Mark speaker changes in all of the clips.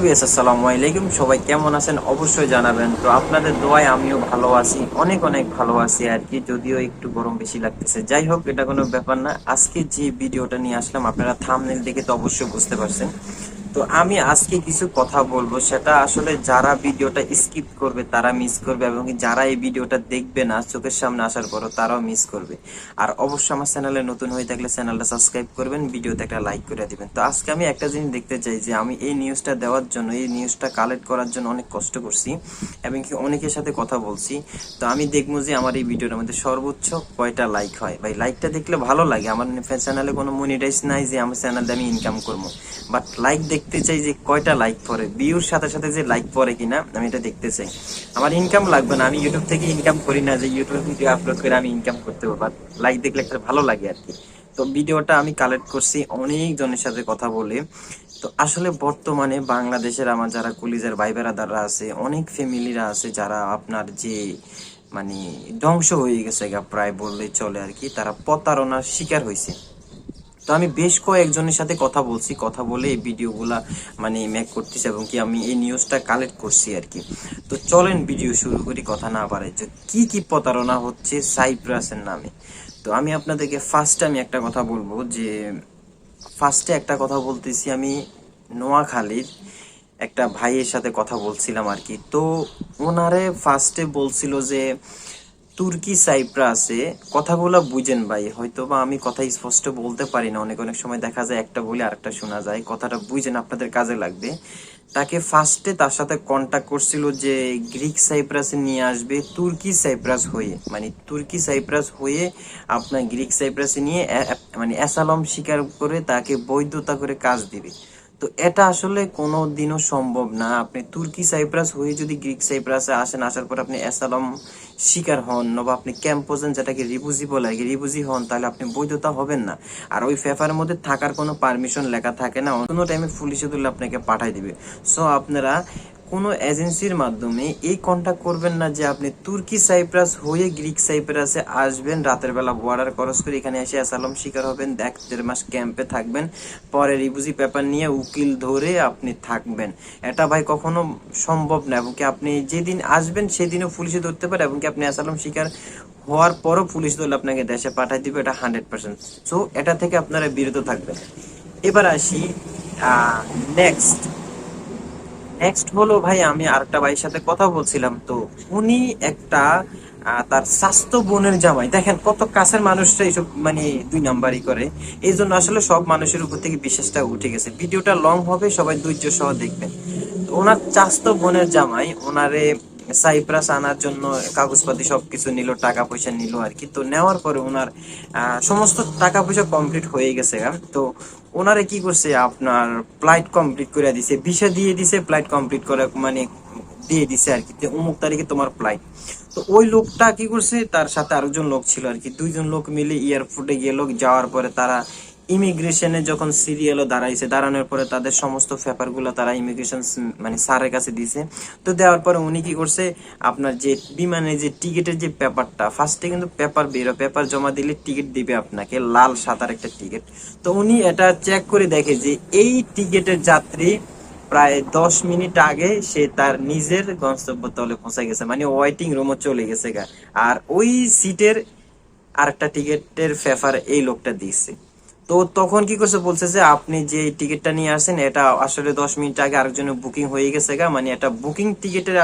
Speaker 1: BS আলাইকুম। সবাই কেমন আছেন? অবশ্যই জানাবেন। তো আপনাদের দোয়ায় আমিও ভালো আছি, অনেক অনেক ভালো আছি আর কি, যদিও একটু গরম বেশি লাগতেছে। যাই হোক, এটা কোনো ব্যাপার না। আজকে যে ভিডিওটা নিয়ে আসলাম, আপনারা থামনেল দেখে তো অবশ্যই বুঝতে পারছেন। তো আমি আজকে কিছু কথা বলব। সেটা আসলে যারা ভিডিওটা স্কিপ করবে, তারা মিস করবে এবং যারা এই ভিডিওটা দেখবে না, চোখের সামনে আসার পরও তারাও মিস করবে। আর অবশ্যই আমার চ্যানেলে নতুন হয়ে থাকলে চ্যানেলটা সাবস্ক্রাইব করবেন, ভিডিওতে একটা লাইক করে দিবেন। তো আজকে আমি একটা জিনিস দেখতে চাই যে, আমি এই নিউজটা দেওয়ার জন্য, এই নিউজটা কালেক্ট করার জন্য অনেক কষ্ট করছি এবং কি অনেকের সাথে কথা বলছি। তো আমি দেখব যে আমার এই ভিডিওটার মধ্যে সর্বোচ্চ কয়টা লাইক হয়। ভাই লাইকটা দেখলে ভালো লাগে। আমার চ্যানেলে কোনো মনিটাইজ নাই যে, আমার চ্যানেলে আমি ইনকাম করব। বাট লাইক দেখতে চাই যে কয়টা লাইক পড়ে। ভিউর সাথে সাথে যে লাইক পড়ে কিনা, আমি এটা দেখতে চাই। আমার ইনকাম লাগবে না, আমি ইউটিউব থেকে ইনকাম করি না, যে ইউটিউব ভিডিও আপলোড করে আমি ইনকাম করতে পারব। লাইক দেখলে একটা ভালো লাগে আর কি। তো ভিডিওটা আমি কালেক্ট করছি, অনেক জনের সাথে কথা বলে। তো আসলে বর্তমানে বাংলাদেশের আমার যারা কলিজার ভাই বেড়াদাররা আছে, অনেক ফ্যামিলিরা আছে যারা আপনার যে মানে ধ্বংস হয়ে গেছে প্রায় বললেই চলে আর কি, তারা প্রতারণার শিকার হয়েছে তো আমি বেশ কয়েকজনের সাথে কথা বলছি, কথা বলে এই ভিডিওগুলা মানে মেক করতেছি এবং কি আমি এই নিউজটা কালেক্ট করছি আর কি। তো চলেন ভিডিও শুরু করি, কথা না বাড়াই। যে কি কি প্রতারণা হচ্ছে সাইপ্রাসের নামে? তো আমি আপনাদেরকে ফার্স্ট আমি একটা কথা বলব যে ফার্স্টে একটা কথা বলতেছি আমি নোয়াখালীর একটা ভাইয়ের সাথে কথা বলছিলাম আর কি। তো ওনারে ফার্স্টে বলছিল যে তুর্কি সাইপ্রাসে কথাগুলো বুঝেন ভাই। হয়তো বা আমি কথা স্পষ্ট বলতে পারি না। অনেক অনেক সময় দেখা যায় একটা বলে আরেকটা শোনা যায়। কথাটা বুঝেন আপনাদের কাজে লাগবে। তাকে ফার্স্টে তার সাথে কন্ট্যাক্ট করছিল যে গ্রিক সাইপ্রাসে নিয়ে আসবে, তুর্কি সাইপ্রাস হয়ে। মানে তুর্কি সাইপ্রাস হয়ে আপনার গ্রিক সাইপ্রাসে নিয়ে মানে অ্যাসালম স্বীকার করে তাকে বৈধতা করে কাজ দিবে। তো এটা আসলে কোনো দিনও সম্ভব না। আপনি তুর্কি সাইপ্রাস হয়ে যদি গ্রিক সাইপ্রাসে আসেন, আসার পর আপনি অ্যাসালম শিকার হন বা আপনি ক্যাম্পোজেন যেটাকে রিবুজি বলে আর রিবুজি হন, তাহলে আপনি বৈধতা হবেন না। আর ওই ফেফার মধ্যে থাকার কোনো পারমিশন লেখা থাকে না। কোনো টাইমে পুলিশে তুললে আপনাকে পাঠাই দিবে। সো আপনারা কোনো এজেন্সির মাধ্যমে এই কন্ট্যাক্ট করবেন না যে আপনি তুর্কি সাইপ্রাস হয়ে গ্রিক সাইপ্রাসে আসবেন। রাতের বেলা বর্ডার ক্রস করে এখানে এসে অ্যাসালম শিকার হবেন। এক দেড় মাস ক্যাম্পে থাকবেন। পরে রিবুজি পেপার নিয়ে উকিল ধরে আপনি থাকবেন। এটা ভাই কখনো সম্ভব না, এবং কি আপনি যেদিন আসবেন সেদিনও পুলিশে ধরতে পারে, এবং কি আপনি অ্যাসালম শিকার হওয়ার পরও পুলিশ ধরলে আপনাকে দেশে পাঠাই দিবে, এটা হান্ড্রেড পার্সেন্ট সো এটা থেকে আপনারা বিরত থাকবেন। এবার আসি নেক্সট নেক্সট হলো ভাই, আমি আরেকটা ভাইয়ের সাথে কথা বলছিলাম। তো উনি একটা তার স্বাস্থ্য বোনের জামাই। দেখেন কত কাছের মানুষরা এইসব মানে দুই নাম্বারই করে। এই জন্য আসলে সব মানুষের উপর থেকে বিশ্বাসটা উঠে গেছে। ভিডিওটা লং হবে, সবাই ধৈর্য সহ দেখবেন। ওনার স্বাস্থ্য বোনের জামাই, ওনারে সাইপ্রাস আনার জন্য কাগজপাতি সবকিছু নিল টাকা পয়সা নিল আর কি। তো নেওয়ার পরে ওনার সমস্ত টাকা পয়সা কমপ্লিট হয়ে গেছে গা। তো ওনারে কি করছে, আপনার ফ্লাইট কমপ্লিট করে দিছে, ভিসা দিয়ে দিছে ফ্লাইট কমপ্লিট করে মানে দিয়ে দিছে আর কি। অমুক তারিখে তোমার ফ্লাইট তো ওই লোকটা কি করছে, তার সাথে আরেকজন লোক ছিল আর কি। দুইজন লোক মিলে এয়ারপোর্টে গেল, যাওয়ার পরে তারা ইমিগ্রেশনে যখন সিরিয়ালও দাঁড়াইছে, দাঁড়ানোর পরে তাদের সমস্ত পেপারগুলো তারা ইমিগ্রেশন মানে স্যারের কাছে দিছে তো দেওয়ার পরে উনি কি করছে, আপনার যে বিমানে যে টিকিটের যে পেপারটা ফার্স্টে কিন্তু পেপার বেরো পেপার জমা দিলে টিকিট দিবে আপনাকে, লাল সাদার একটা টিকিট। তো উনি এটা চেক করে দেখে যে এই টিকিটের যাত্রী প্রায় দশ মিনিট আগে সে তার নিজের গন্তব্য তলে পৌঁছে গেছে মানে ওয়েটিং রুমও চলে গেছে আর ওই সিটের আরেকটা টিকিটের ফেফার এই লোকটা দিচ্ছে তো তখন কি করছে বলছে যে আপনি যে টিকিটটা নিয়ে আসেন এটা আসলে দশ মিনিট আগে আরেকজনের বুকিং হয়ে গেছে গা মানে এটা বুকিং টিকিটের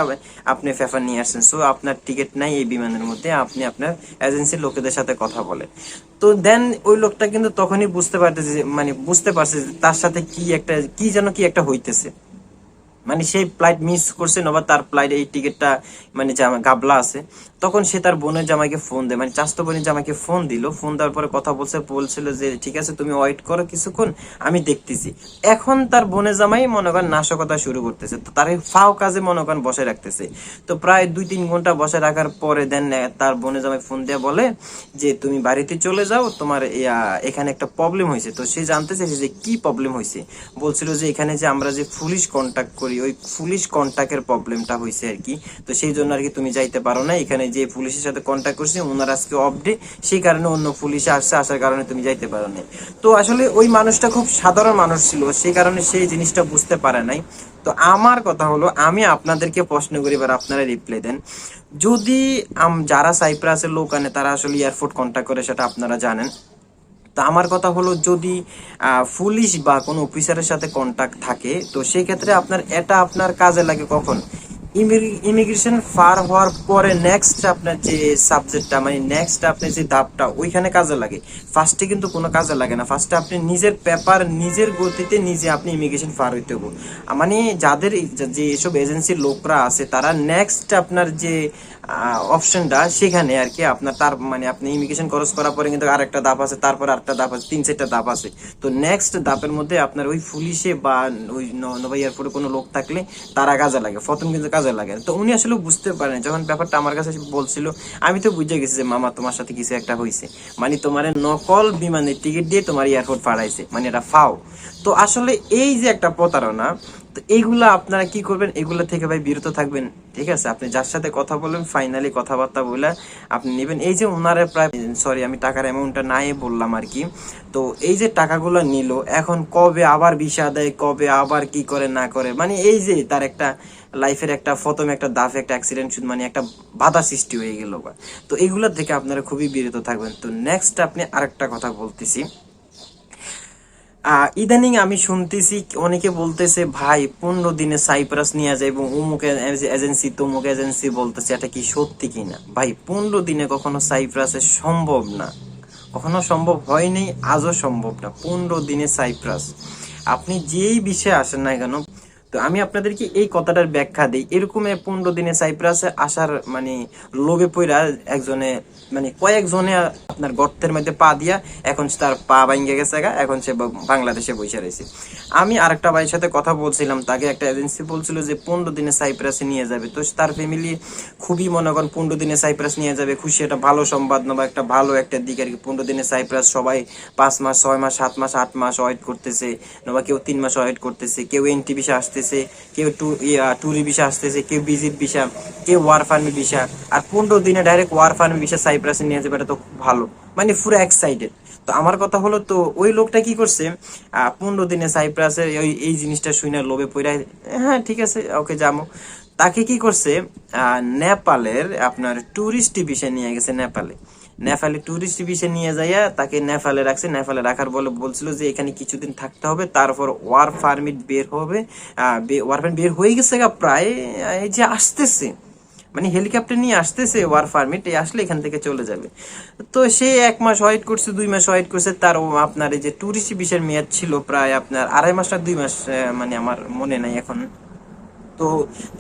Speaker 1: আপনি ফেফার নিয়ে আসেন সো আপনার টিকিট নাই এই বিমানের মধ্যে, আপনি আপনার এজেন্সির লোকেদের সাথে কথা বলেন। তো দেন ওই লোকটা কিন্তু তখনই বুঝতে পারতেছে মানে বুঝতে পারছে তার সাথে কি একটা, কি যেন কি একটা হইতেছে। মানে সেই ফ্লাইট মিস করছে, নবা তার ফ্লাইট এই টিকিটটা মানে জামা- গাবলা আছে। তখন সে তার বোনের জামাইকে ফোন দেয় মানে চাস্তো বোনের জামাইকে ফোন দিল। ফোন দেওয়ার পরে কথা বলছে, বলছিল যে, ঠিক আছে, তুমি ওয়েট করো কিছুক্ষণ, আমি দেখতেছি। এখন তার বোনের জামাই মনে করেন নাশকতা শুরু করতেছে, তো তার ফাও কাজে মনে করেন বসে রাখতেছে। তো প্রায় দুই তিন ঘণ্টা বসে রাখার পরে দেন তার বোনের জামাই ফোন দিয়ে বলে যে, তুমি বাড়িতে চলে যাও, তোমার এখানে একটা প্রবলেম হয়েছে। তো সে জানতে চাইছে যে কি প্রবলেম হয়েছে? বলছিল যে, এখানে যে আমরা যে পুলিশ কন্টাক্ট করি ওই পুলিশ কন্টাক্টের প্রবলেমটা হয়েছে আর কি। তো সেই জন্য আর কি তুমি যাইতে পারো না। এখানে যে পুলিশের সাথে কন্ট্যাক্ট করছি ওনার আজকে অফ ডে সেই কারণে অন্য পুলিশে আসছে, আসার কারণে তুমি যাইতে পারো না তো আসলে ওই মানুষটা খুব সাধারণ মানুষ ছিল, সেই কারণে সেই জিনিসটা বুঝতে পারে নাই। তো আমার কথা হলো, আমি আপনাদেরকে প্রশ্ন করি, এবার আপনারা রিপ্লাই দেন। যদি যারা সাইপ্রাসের লোক আনে, তারা আসলে এয়ারপোর্ট কন্ট্যাক্ট করে, সেটা আপনারা জানেন। তো আমার কথা হলো যদি পুলিশ বা কোনো অফিসারের সাথে কন্ট্যাক্ট থাকে, তো সেই ক্ষেত্রে আপনার এটা আপনার কাজে লাগে কখন? ইমিগ্রেশন পার হওয়ার পরে নেক্সট আপনার যে সাবজেক্টটা মানে নেক্সট আপনার যে ধাপটা, ওইখানে কাজে লাগে। ফার্স্টে কিন্তু কোনো কাজে লাগে না। ফার্স্টে আপনি নিজের পেপার নিজের গতিতে নিজে আপনি ইমিগ্রেশন পার হইতে হবে। মানে যাদের যে এসব এজেন্সির লোকরা আছে, তারা নেক্সট আপনার যে অপশনটা সেখানে আর কি আপনার তার মানে আপনি ইমিগ্রেশন ক্রস করার পরে কিন্তু আরেকটা ধাপ আছে, তারপর আরেকটা ধাপ আছে, তিন চারটা ধাপ আছে। তো নেক্সট ধাপের মধ্যে আপনার ওই পুলিশে বা ওই নবাই এয়ারপোর্টে কোনো লোক থাকলে তারা কাজে লাগে, প্রথম কিন্তু কাজে লাগে। তো উনি আসলে বুঝতে পারেন, যখন ব্যাপারটা আমার কাছে বলছিল, আমি তো বুঝে গেছি যে মামা তোমার সাথে কিছু একটা হয়েছে মানে তোমার নকল বিমানের টিকিট দিয়ে তোমার এয়ারপোর্ট পাঠাইছে মানে এটা ফাও। তো আসলে এই যে একটা প্রতারণা তো এইগুলা আপনারা কি করবেন? এগুলা থেকে ভাই বিরত থাকবেন, ঠিক আছে? আপনি যার সাথে কথা বলবেন ফাইনালি কথাবার্তা বলে আপনি নেবেন। এই যে ওনারা প্রায় সরি আমি টাকার অ্যামাউন্টটা নাই বললাম আর কি। তো এই যে টাকাগুলো নিল, এখন কবে আবার ভিসা দেয়, কবে আবার কি করে না করে? মানে এই যে তার একটা লাইফের একটা প্রথম একটা দাফ, একটা অ্যাক্সিডেন্ট শুধু মানে একটা বাধা সৃষ্টি হয়ে গেল। তো এইগুলোর থেকে আপনারা খুবই বিরত থাকবেন। তো নেক্সট আপনি আরেকটা কথা বলতেছি। ইদানিং আমি শুনতেছি, অনেকে বলতেছে, ভাই, পনেরো দিনে সাইপ্রাস নিয়ে যায় এবং অমুক এজেন্সি, তমুক এজেন্সি বলতেছে এটা কি সত্যি কিনা? ভাই, পনেরো দিনে কখনো সাইপ্রাসে সম্ভব না। কখনো সম্ভব হয়নি, আজও সম্ভব না। পনেরো দিনে সাইপ্রাস। আপনি যেই বিষয়ে আসেন না কেন তো আমি আপনাদেরকে এই কথাটার ব্যাখ্যা দিই। এরকম পনেরো দিনে সাইপ্রাসে আসার মানে লোভে পইরা একজনে মানে কয়েকজনে আপনার গর্তের মধ্যে পা দিয়া এখন তার পা ভাঙ্গে গেছে এখন সে বাংলাদেশে বসে রয়েছে। আমি আরেকটা ভাইয়ের সাথে কথা বলছিলাম, তাকে একটা এজেন্সি বলছিল যে পনেরো দিনে সাইপ্রাসে নিয়ে যাবে। তো তার ফ্যামিলি খুবই মনে করেন পনেরো দিনে সাইপ্রাস নিয়ে যাবে, খুশি একটা ভালো সংবাদ না বা একটা ভালো একটা দিক আর কি। পনেরো দিনে সাইপ্রাস সবাই পাঁচ মাস, ছয় মাস, সাত মাস, আট মাস ওয়েট করতেছে, নবা কেউ তিন মাস ওয়েট করতেছে, কেউ এনটি ভিসা আসতেছে, কেউ টু ট্যুরি ভিসা আসতেছে, কেউ ভিজিট ভিসা কেউ ওয়ার ফার্মি ভিসা আর পনেরো দিনে ডাইরেক্ট ওয়ার ফার্মি ভিসা সাইপ্রাসে নিয়ে যাবে, এটা তো খুব ভালো। মানে পুরো এক্সাইটেড তো আমার কথা হলো, তো ওই লোকটা কি করছে? পনেরো দিনে সাইপ্রাসে ওই, এই জিনিসটা শুনে লোভে পড়ে হ্যাঁ ঠিক আছে, ওকে যাব। তাকে কি করছে? নেপালের আপনার টুরিস্ট ভিসা নিয়ে গেছে নেপালে। নেপালে টুরিস্ট ভিসা নিয়ে যাইয়া তাকে নেপালে রাখছে। নেপালে রাখার বলে বলছিল যে, এখানে কিছুদিন থাকতে হবে, তারপর ওয়ার পারমিট বের হবে। ওয়ার পারমিট বের হয়ে গেছে গা প্রায় এই যে আসতেছে। মানে হেলিকপ্টার নিয়ে আসতেছে ওয়ার পারমিট, এই আসলে এখান থেকে চলে যাবে। তো সে এক মাস ওয়েট করছে, দুই মাস ওয়েট করছে, তার আপনার এই যে টুরিস্ট ভিসার মেয়াদ ছিল প্রায় আপনার আড়াই মাস না দুই মাস মানে আমার মনে নাই এখন। তো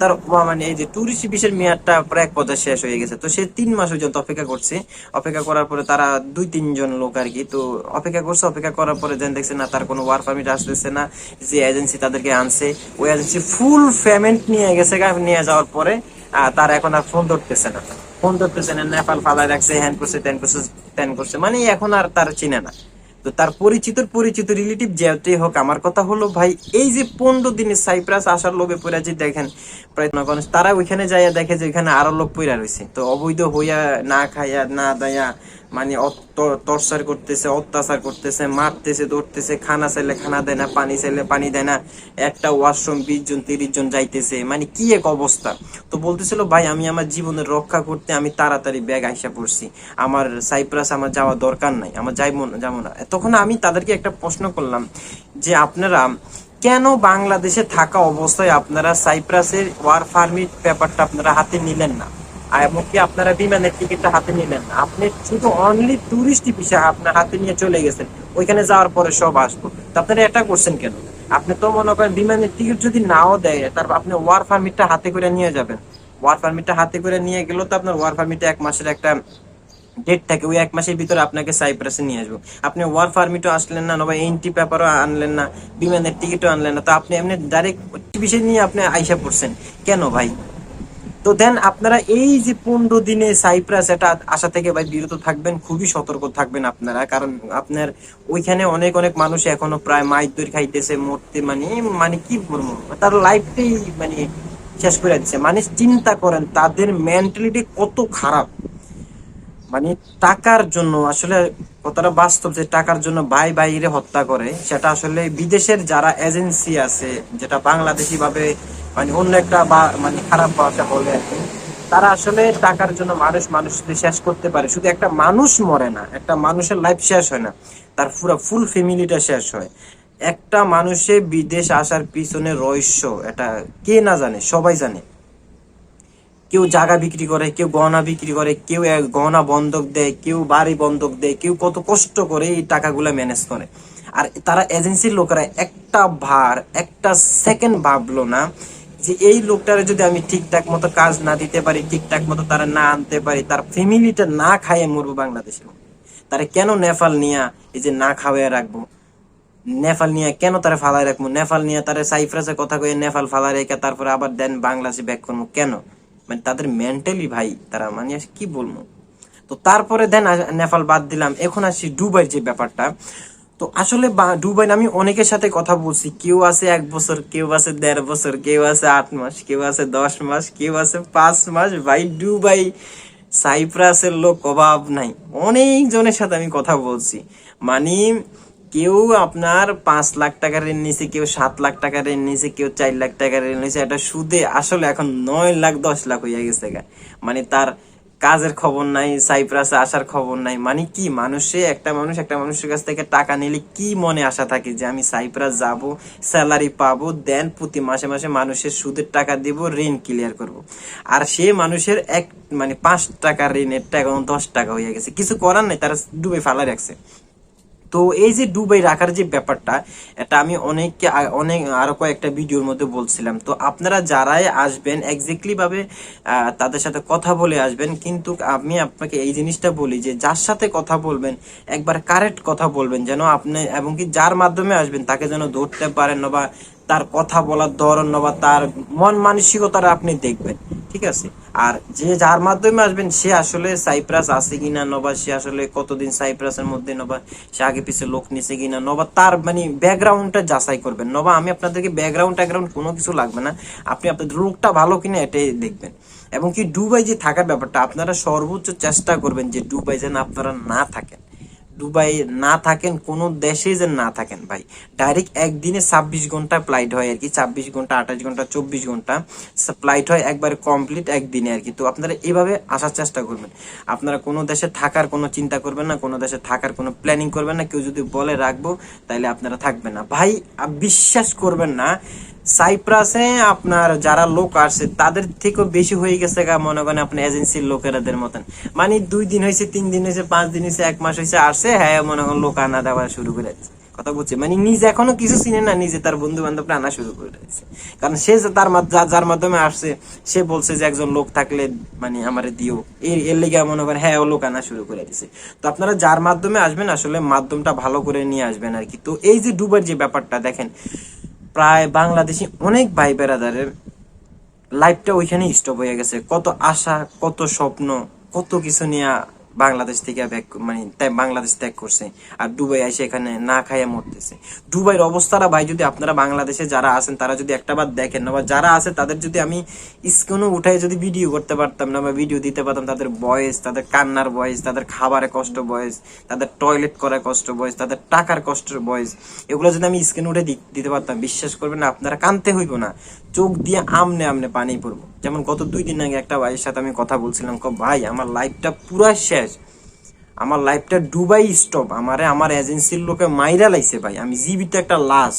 Speaker 1: তার মানে এই যে টুরিস্ট ভিসার মেয়াদটা প্রায় এক পর্যায়ে শেষ হয়ে গেছে। তো সে তিন মাস পর্যন্ত অপেক্ষা করছে। অপেক্ষা করার পরে তারা দুই তিনজন লোক আর কি, তো অপেক্ষা করছে। অপেক্ষা করার পরে যেন দেখছে, না, তার কোনো ওয়ার পারমিট আসতেছে না। যে এজেন্সি তাদেরকে আনছে, ওই এজেন্সি ফুল পেমেন্ট নিয়ে গেছে নিয়ে যাওয়ার পরে তার এখন আর ফোন ধরতেছে না। ফোন ধরতেছে না, নেপাল ফালায় রাখছে হ্যান করছে, ত্যান করছে ত্যান করছে। মানে এখন আর তার চিনে না। তো তার পরিচিত পরিচিত রিলেটিভ যেটাই হোক, আমার কথা হলো ভাই, এই যে পনেরো দিনে সাইপ্রাস আসার লোভে পড়া যে দেখেন, প্রায় তারা ওইখানে যাইয়া দেখে যে এখানে আরও লোক পইরা রয়েছে তো অবৈধ হইয়া না খাইয়া, না দাইয়া মানে টর্চার করতেছে, অত্যাচার করতেছে, মারতেছে দৌড়তেছে খানা চাইলে খানা দেয় না, পানি চাইলে পানি দেয় না, একটা ওয়াশরুম বিশ জন, তিরিশ জন যাইতেছে। মানে কি এক অবস্থা? তো বলতেছিল, ভাই, আমি আমার জীবনের রক্ষা করতে আমি তাড়াতাড়ি ব্যাগ আইসা পড়ছি। আমার সাইপ্রাস আমার যাওয়া দরকার নাই, আমার যাইব যাব না। তখন আমি তাদেরকে একটা প্রশ্ন করলাম যে, আপনারা কেন বাংলাদেশে থাকা অবস্থায় আপনারা সাইপ্রাসের ওয়ার পারমিট পেপারটা আপনারা হাতে নিলেন না? এমনকি আপনারা বিমানের টিকিটটা হাতে নিলেন আপনি শুধু অনলি টুরিস্ট ভিসা আপনার হাতে নিয়ে চলে গেছেন, ওইখানে যাওয়ার পরে সব আসব আপনারা এটা করছেন কেন? আপনি তো মনে করেন বিমানের টিকিট যদি নাও দেয় তারপর আপনি ওয়ার পারমিটটা হাতে করে নিয়ে যাবেন। ওয়ার পারমিটটা হাতে করে নিয়ে গেলেও তো আপনার ওয়ার পারমিটে এক মাসের একটা ডেট থাকে, ওই এক মাসের ভিতরে আপনাকে সাইপ্রাসে নিয়ে আসব। আপনি ওয়ার পারমিটও আসলেন না বা এন্ট্রি পেপারও আনলেন না, বিমানের টিকিটও আনলেন না। তো আপনি এমনি ডাইরেক্ট বিষয় নিয়ে আপনি আইসা পড়ছেন। কেন ভাই? তো দেন আপনারা এই যে পনেরো দিনে সাইপ্রাস এটা আশা থেকে ভাই বিরত থাকবেন, খুবই সতর্ক থাকবেন আপনারা। কারণ আপনার ওইখানে অনেক অনেক মানুষ এখনও প্রায় মাইর দই খাইতেছে, মরতে মানে মানে কি বলব? তার লাইফটাই মানে শেষ করে দিচ্ছে মানে চিন্তা করেন, তাদের মেন্টালিটি কত খারাপ। মানে টাকার জন্য, আসলে কতটা বাস্তব যে টাকার জন্য ভাই ভাইরে হত্যা করে, সেটা আসলে বিদেশের যারা এজেন্সি আছে, যেটা বাংলাদেশি ভাবে মানে অন্য একটা বা মানে খারাপ ভাষা বলে তারা আসলে টাকার জন্য মানুষ মানুষকে শেষ করতে পারে। শুধু একটা মানুষ মরে না, একটা মানুষের লাইফ শেষ হয় না, তার পুরো ফুল ফ্যামিলিটা শেষ হয়। একটা মানুষে বিদেশ আসার পিছনে রহস্য, এটা কে না জানে, সবাই জানে। কেউ জায়গা বিক্রি করে, কেউ গহনা বিক্রি করে, কেউ গহনা বন্ধক দেয়, কেউ বাড়ি বন্ধক দেয়, কেউ কত কষ্ট করে এই টাকাগুলো ম্যানেজ করে। আর তারা এজেন্সির লোকেরা একটা ভার, একটা সেকেন্ড ভাবলো না যে এই লোকটারে যদি আমি ঠিকঠাক মতো কাজ না দিতে পারি, ঠিকঠাক মতো তারা না আনতে পারি, তার ফ্যামিলিটা না খাইয়ে মরবো বাংলাদেশের মধ্যে। তারা কেন নেপাল নিয়ে এই যে না খাওয়াই রাখব? নেপাল নিয়ে কেন তারা ফালাই রাখব? নেপাল নিয়ে তারা সাইপ্রাসের কথা কয়ে নেপাল ফালাই রেখে তারপরে আবার দেন বাংলাদেশে ব্যাক করব কেন? মানে তাদের মেন্টালি ভাই, তারা মানে কি বলব? তো তারপরে দেন নেপাল বাদ দিলাম। এখন আসি দুবাইয়ের যে ব্যাপারটা। তো আসলে দুবাই আমি অনেকের সাথে কথা বলছি। কেউ আছে এক বছর, কেউ আছে দেড় বছর, কেউ আছে আট মাস, কেউ আছে দশ মাস, কেউ আছে পাঁচ মাস। ভাই, দুবাই, সাইপ্রাসের লোক অভাব নাই। অনেক জনের সাথে আমি কথা বলছি। মানে কেউ আপনার পাঁচ লাখ টাকা ঋণ নিছে কেউ সাত লাখ টাকা ঋণ নিছে কেউ চার লাখ টাকা ঋণ নিছে এটা সুদে আসলে এখন নয় লাখ, দশ লাখ হইয়া গেছে মানে তার কাজের খবর নাই, সাইপ্রাসে আসার খবর নাই মানে কি মানুষে, একটা মানুষ একটা মানুষের কাছ থেকে টাকা নিলে কি মনে আশা থাকে যে আমি সাইপ্রাস যাব, স্যালারি পাবো, দেন প্রতি মাসে মাসে মানুষের সুদের টাকা দিব, ঋণ ক্লিয়ার করব। আর সে মানুষের এক মানে পাঁচ টাকা ঋণের টাকা এখন দশ টাকা হয়ে গেছে। কিছু করার নাই, তারা ডুবে ফালা রাখছে। তো এই যে ডুবাই রাখার যে ব্যাপারটা, এটা আমি অনেককে অনেক আরও কয়েকটা ভিডিওর মধ্যে বলছিলাম। তো আপনারা যারাই আসবেন এক্স্যাক্টলিভাবে তাদের সাথে কথা বলে আসবেন, কিন্তু আমি আপনাকে এই জিনিসটা বলি যে, যার সাথে কথা বলবেন, একবার কারেক্ট কথা বলবেন যেন আপনি, এবং কি যার মাধ্যমে আসবেন, তাকে যেন ধরতে পারেন না বা তার কথা বলার ধরন বা তার মন মানসিকতাটা আপনি দেখবেন, ঠিক আছে? আর যে যার মাধ্যমে আসবেন, সে আসলে সাইপ্রাস আছে কিনা, নবা সে আসলে কতদিন সাইপ্রাসের মধ্যে, নবা সে আগে পিছে লোক নিছে কিনা, নবা তার মানে ব্যাকগ্রাউন্ডটা যাচাই করবেন। নবা, আমি আপনাদেরকে ব্যাকগ্রাউন্ড ট্যাকগ্রাউন্ড কোনো কিছু লাগবে না। আপনি আপনাদের লোকটা ভালো কিনা এটাই দেখবেন। এবং কি দুবাই যে থাকার ব্যাপারটা আপনারা সর্বোচ্চ চেষ্টা করবেন যে ডুবাই যেন আপনারা না থাকেন। দুবাই না থাকেন, কোন দেশে যে না থাকেন ভাই। ডাইরেক্ট একদিনে ছাব্বিশ ঘণ্টা ফ্লাইট হয় আর কি, ছাব্বিশ ঘণ্টা, আঠাশ ঘণ্টা, চব্বিশ ঘণ্টা ফ্লাইট হয় একবারে কমপ্লিট একদিনে আর কি। তো আপনারা এভাবে আসার চেষ্টা করবেন। আপনারা কোনো দেশে থাকার কোনো চিন্তা করবেন না, কোনো দেশে থাকার কোনো প্ল্যানিং করবেন না। কেউ যদি বলে রাখব তাহলে আপনারা থাকবেন না। ভাই বিশ্বাস করবেন না সাইপ্রাসে আপনার যারা লোক আসছে, তাদের থেকেও বেশি হয়ে গেছে গা মনে করেন আপনার এজেন্সির লোকেরাদের মতন মানে দুই দিন হয়েছে তিন দিন হয়েছে পাঁচ দিন হয়েছে এক মাস হয়েছে আসছে হ্যাঁ মনে করেন লোক আনা দেওয়া শুরু করে। কথা বলছে। মানে নিজে এখনও কিছু চিনে না, নিজে তার বন্ধু বান্ধবরা আনা শুরু করে দিচ্ছে কারণ সে যে তার যার মাধ্যমে আসছে, সে বলছে যে একজন লোক থাকলে মানে আমারে দিও। এর এর লেগে মনে করেন হ্যাঁ ও লোক আনা শুরু করে দিছে। তো আপনারা যার মাধ্যমে আসবেন, আসলে মাধ্যমটা ভালো করে নিয়ে আসবেন আর কি। তো এই যে ডুবার যে ব্যাপারটা, দেখেন, প্রায় বাংলাদেশি অনেক ভাই বেড়াদারের লাইফটা ওইখানে স্টপ হয়ে গেছে। কত আশা, কত স্বপ্ন, কত কিছু নিয়ে বাংলাদেশ থেকে ব্যাক মানে তাই বাংলাদেশ ত্যাগ করছে। আর দুবাই এসে এখানে না খাইয়ে মরতেছে। দুবাইয়ের অবস্থাটা ভাই, যদি আপনারা বাংলাদেশে যারা আছেন, তারা যদি একটা বার দেখেন না বা যারা আছে, তাদের যদি আমি স্ক্রিনে উঠাই যদি ভিডিও করতে পারতাম না, বা ভিডিও দিতে পারতাম, তাদের বয়স, তাদের কান্নার বয়স, তাদের খাবারে কষ্ট বয়স, তাদের টয়লেট করার কষ্ট বয়স, তাদের টাকার কষ্টের বয়স, এগুলো যদি আমি স্ক্রিনে উঠে দিতে পারতাম, বিশ্বাস করবেন না, আপনারা কানতে হইব না। চোখ দিয়ে আমনে আমনে পানি পড়ব। যেমন গত দুই দিন আগে একটা ভাইয়ের সাথে আমি কথা বলছিলাম ভাই, আমার লাইফটা পুরা শেষ। আমার লাইফটা ডুবাই স্টপ আমারে, আমার এজেন্সির লোকে মাইরা লাইছে ভাই। আমি জীবিত একটা লাশ।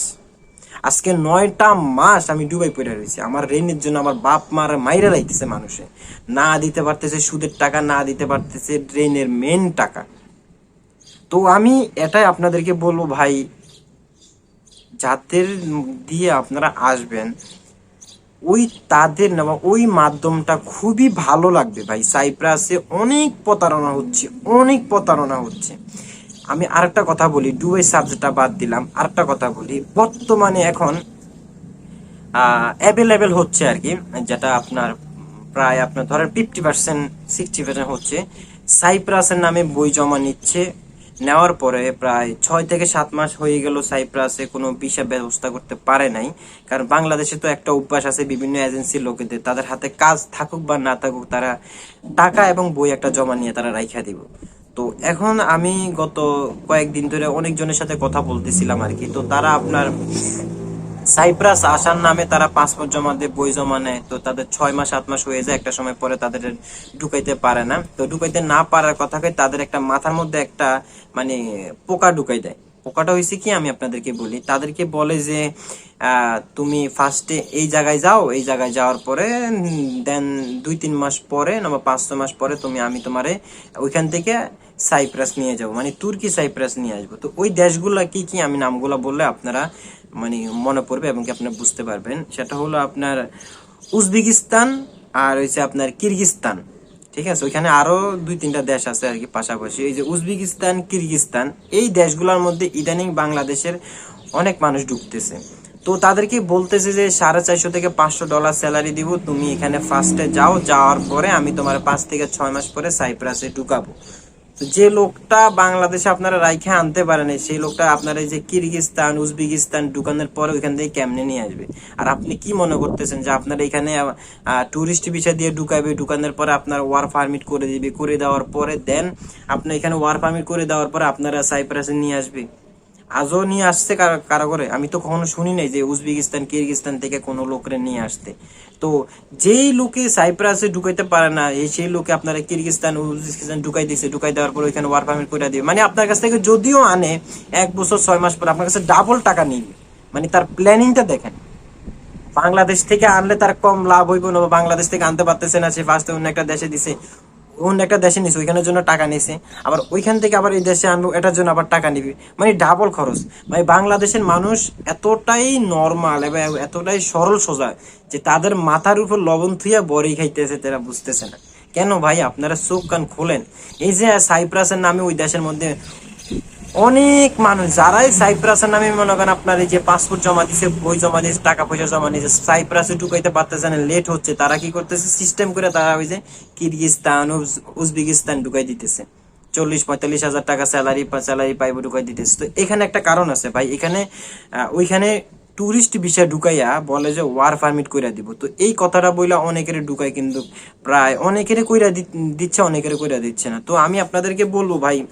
Speaker 1: আজকে নয়টা মাস আমি ডুবাই পড়ে রয়েছি। আমার ঋণের জন্য আমার বাপ মার মাইরা লাইতেছে মানুষে। না দিতে পারতেছে সুদের টাকা, না দিতে পারতেছে ঋণের মেন টাকা। তো আমি এটাই আপনাদেরকে বলব ভাই, যাদের দিয়ে আপনারা আসবেন ওই তাদের নেওয়া ওই মাধ্যমটা খুবই ভালো লাগবে ভাই। সাইপ্রাসে অনেক প্রতারণা হচ্ছে, অনেক প্রতারণা হচ্ছে। আমি আরেকটা কথা বলি ডুবাই সাবজেক্টটা বাদ দিলাম, আরেকটা কথা বলি। বর্তমানে এখন অ্যাভেলেবেল হচ্ছে আর কি, যেটা আপনার প্রায় আপনার ধরেন ফিফটি পার্সেন্ট সিক্সটি পার্সেন্ট হচ্ছে। সাইপ্রাসের নামে বই জমা নিচ্ছে নেওয়ার পরে প্রায় ছয় থেকে সাত মাস হয়ে গেল সাইপ্রাসে কোনো ভিসা ব্যবস্থা করতে পারে নাই। কারণ বাংলাদেশে তো একটা অভ্যাস আছে বিভিন্ন এজেন্সির লোকেদের, তাদের হাতে কাজ থাকুক বা না থাকুক তারা টাকা এবং বই একটা জমা নিয়ে তারা রাইখা দিব। তো এখন আমি গত কয়েকদিন ধরে অনেকজনের সাথে কথা বলতেছিলাম আর কি। তো তারা আপনার সাইপ্রাস আসার নামে তারা পাসপোর্ট জমা দিয়ে, বই জমা নেয়। তো তাদের ছয় মাস, সাত মাস হয়ে যায়, একটা সময় পরে তাদের ঢুকাইতে পারে না। তো ঢুকাইতে না পারার কথাকে তাদের একটা মাথার মধ্যে একটা মানে পোকা ঢুকাই দেয়। পোকাটা হয়েছে কি আমি আপনাদেরকে বলি, তাদেরকে বলে যে তুমি ফার্স্টে এই জায়গায় যাও, এই জায়গায় যাওয়ার পরে দেন দুই, তিন মাস পরে না পাঁচ ছ মাস পরে তুমি, আমি তোমারে ওইখান থেকে সাইপ্রাস নিয়ে যাব মানে তুর্কি সাইপ্রাস নিয়ে আসব। তো ওই দেশগুলা কি কি আমি নামগুলো বললে আপনারা মানে মনে পড়বে এবং কি আপনারা বুঝতে পারবেন। সেটা হলো আপনার উজবেকিস্তান আর হচ্ছে আপনার কিরগিস্তান, ঠিক আছে? ওইখানে আরও দুই তিনটা দেশ আছে আর কি পাশাপাশি। এই যে উজবেকিস্তান, কিরগিস্তান, এই দেশগুলোর মধ্যে ইদানিং বাংলাদেশের অনেক মানুষ ঢুকতেছে। তো তাদেরকে বলতেছে যে সাড়ে চারশো থেকে পাঁচশো ডলার স্যালারি দিব, তুমি এখানে ফার্স্টে যাও, যাওয়ার পরে আমি তোমার পাঁচ থেকে ছয় মাস পরে সাইপ্রাসে ঢুকাবো। যে লোকটা বাংলাদেশে আপনারা রাইখে আনতে পারেন সেই লোকটা আপনারা এই যে কিরগিস্তান, উজবেকিস্তান ঢুকানোর পরে ওইখান থেকে কেমনে নিয়ে আসবে? আর আপনি কি মনে করতেছেন যে আপনারা এখানে টুরিস্ট ভিসা দিয়ে ঢুকাবে, ঢুকানোর পরে আপনার ওয়ার পারমিট করে দিবে, করে দেওয়ার পরে দেন আপনি এখানে ওয়ার পারমিট করে দেওয়ার পরে আপনারা সাইপ্রাসে নিয়ে আসবে? আজও নিয়ে আসছে কারা- কারা করে আমি তো কখনো শুনি নাই যে উজবেকিস্তান, কিরগিস্তান থেকে কোনো লোকরে নিয়ে আসতে। তো যেই লোকে সাইপ্রাসে ঢুকাইতে পারে না সেই লোকে আপনারা কিরগিস্তান, উজবেকিস্তান ঢুকাই দিয়েছে ঢুকাই দেওয়ার পর ওইখানে ওয়ার পারমিট করে দিবে। মানে আপনার কাছ থেকে যদিও আনে, এক বছর ছয় মাস পর আপনার কাছে ডাবল টাকা নিবে। মানে তার প্ল্যানিংটা দেখেন। বাংলাদেশ থেকে আনলে তার কম লাভ হইব না বাংলাদেশ থেকে আনতে পারতেছে না, সে ফার্স্টে অন্য একটা দেশে দিছে। অন্য একটা দেশে নিছি, ওইখানের জন্য টাকা নিছে। আবার ওইখান থেকে আবার এই দেশে আনব, এটার জন্য আবার টাকা নিবি। মানে ডাবল খরচ। মানে বাংলাদেশের মানুষ এতটাই নর্মাল এবং এতটাই সরল সোজা যে তাদের মাথার উপর লবণ থুইয়া বড়ি খাইতেছে তারা বুঝতেছে না। কেন ভাই? আপনারা চোখ কান খোলেন। এই যে সাইপ্রাসের নামে ওই দেশের মধ্যে অনেক মানুষ, যারাই সাইপ্রাসের নামে মনে করেন আপনার এই যে পাসপোর্ট জমা দিছে, বই জমা দিয়েছে টাকা পয়সা জমা দিয়েছে সাইপ্রাসে ঢুকাইতে পারতেছে না লেট হচ্ছে, তারা কি করতেছে? সিস্টেম করে তারা ওই যে কিরগিস্তান, উজ- উজবেকিস্তান ঢুকাই দিতেছে। চল্লিশ, পঁয়তাল্লিশ হাজার টাকা স্যালারি স্যালারি পাইব ঢুকাই দিতেছে। তো এখানে একটা কারণ আছে ভাই, এখানে ওইখানে টুরিস্ট বিষয় ঢুকাইয়া বলে যে ওয়ার পারমিট কইরা দিব। তো এই কথাটা বইলা অনেকের ঢুকায় কিন্তু প্রায় অনেকের কইরা দিচ্ছে, অনেকের কইরা দিচ্ছে না। তো আমি আপনাদেরকে বলব ভাই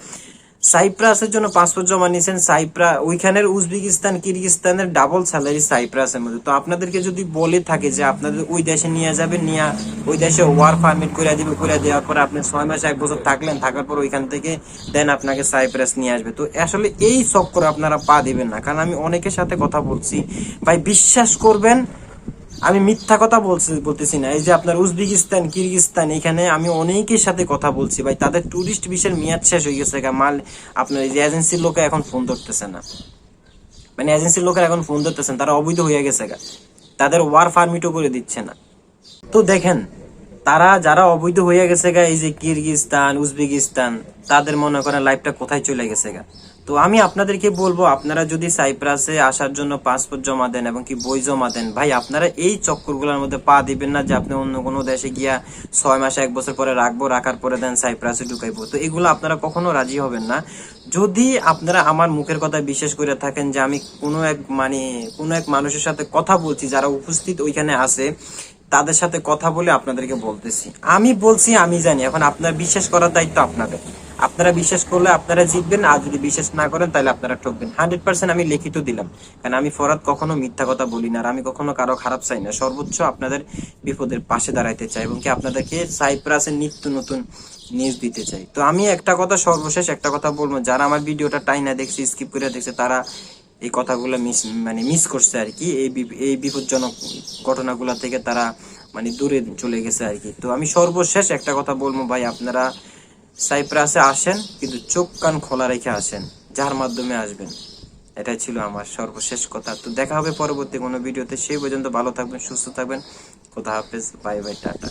Speaker 1: সাইপ্রাসের জন্য পাসপোর্ট জমা নিয়েছেন সাইপ্রা, ওইখানের উজবেকিস্তান, কিরগিস্তানের ডাবল স্যালারি সাইপ্রাসের মধ্যে। তো আপনাদেরকে যদি বলে থাকে যে আপনাদের ওই দেশে নিয়ে যাবেন, নিয়ে ওই দেশে ওয়ার পারমিট করে দিবে করে দেওয়ার পর আপনি ছয় মাস, এক বছর থাকলেন, থাকার পর ওইখান থেকে দেন আপনাকে সাইপ্রাস নিয়ে আসবে। তো আসলে এই চক্করে আপনারা পা দিবেন না। কারণ আমি অনেকের সাথে কথা বলছি, ভাই বিশ্বাস করবেন আমি মিথ্যা কথা বলছি, বলতেছি না। এই যে আপনার উজবেকিস্তান কিরগিস্তান এখানে আমি অনেকের সাথে কথা বলছি। ভাই, তাদের টুরিস্ট ভিসার মেয়াদ শেষ হয়ে গেছে মাল, আপনার এই যে এজেন্সির লোকে এখন ফোন ধরতেছে না। মানে এজেন্সির লোকের এখন ফোন ধরতেছেন তারা অবৈধ হয়ে গেছে গা। তাদের ওয়ার পারমিটও করে দিচ্ছে না। তো দেখেন, তারা, যারা অবৈধ হয়ে গেছে গা, এই যে কিরগিস্তান উজবেকিস্তান, তাদের মনে করেন লাইফটা কোথায় চলে গেছে গা? তো আমি আপনাদেরকে বলব, আপনারা যদি সাইপ্রাসে আসার জন্য পাসপোর্ট জমা দেন এবং কি বই জমা দেন, ভাই আপনারা এই চক্করগুলোর মধ্যে পা দিবেন না যে আপনি অন্য কোনো দেশে গিয়া ছয় মাসে এক বছর পরে রাখব, রাখার পরে দেন সাইপ্রাসে ঢুকাইবো। তো এগুলো আপনারা কখনো রাজি হবেন না। যদি আপনারা আমার মুখের কথা বিশ্বাস করে থাকেন যে আমি কোনো এক মানে কোনো এক মানুষের সাথে কথা বলছি, যারা উপস্থিত ওইখানে আছে তাদের সাথে কথা বলে আপনাদেরকে বলতেছি। আমি বলছি, আমি জানি। এখন আপনার বিশ্বাস করার দায়িত্ব আপনাদের। আপনারা বিশ্বাস করলে আপনারা জিতবেন, আর যদি বিশ্বাস না করেন, তাহলে আপনারা ঠকবেন। হান্ড্রেড পার্সেন্ট আমি লিখিত দিলাম। কারণ আমি ফরাদ কখনো মিথ্যা কথা বলি না, আর আমি কখনো কারও খারাপ চাই না। সর্বোচ্চ আপনাদের বিপদের পাশে দাঁড়াইতে চাই এবং কি আপনাদেরকে সাইপ্রাসের নিত্য নতুন নিউজ দিতে চাই। তো আমি একটা কথা সর্বশেষ একটা কথা বলব। যারা আমার ভিডিওটা টাইনা দেখছে, স্কিপ করে দেখছে, তারা এই কথাগুলো মিস মানে মিস করছে আর কি এই এই বিপজ্জনক ঘটনাগুলো থেকে তারা মানে দূরে চলে গেছে আর কি তো আমি সর্বশেষ একটা কথা বলব ভাই, আপনারা সাইপ্রাসে আসেন, কিন্তু চোখ কান খোলা রেখে আসেন, যার মাধ্যমে আসবেন। এটাই ছিল আমার সর্বশেষ কথা। তো দেখা হবে পরবর্তী কোনো ভিডিওতে। সেই পর্যন্ত ভালো থাকবেন, সুস্থ থাকবেন। খোদা হাফেজ, বাই বাই, টাটা।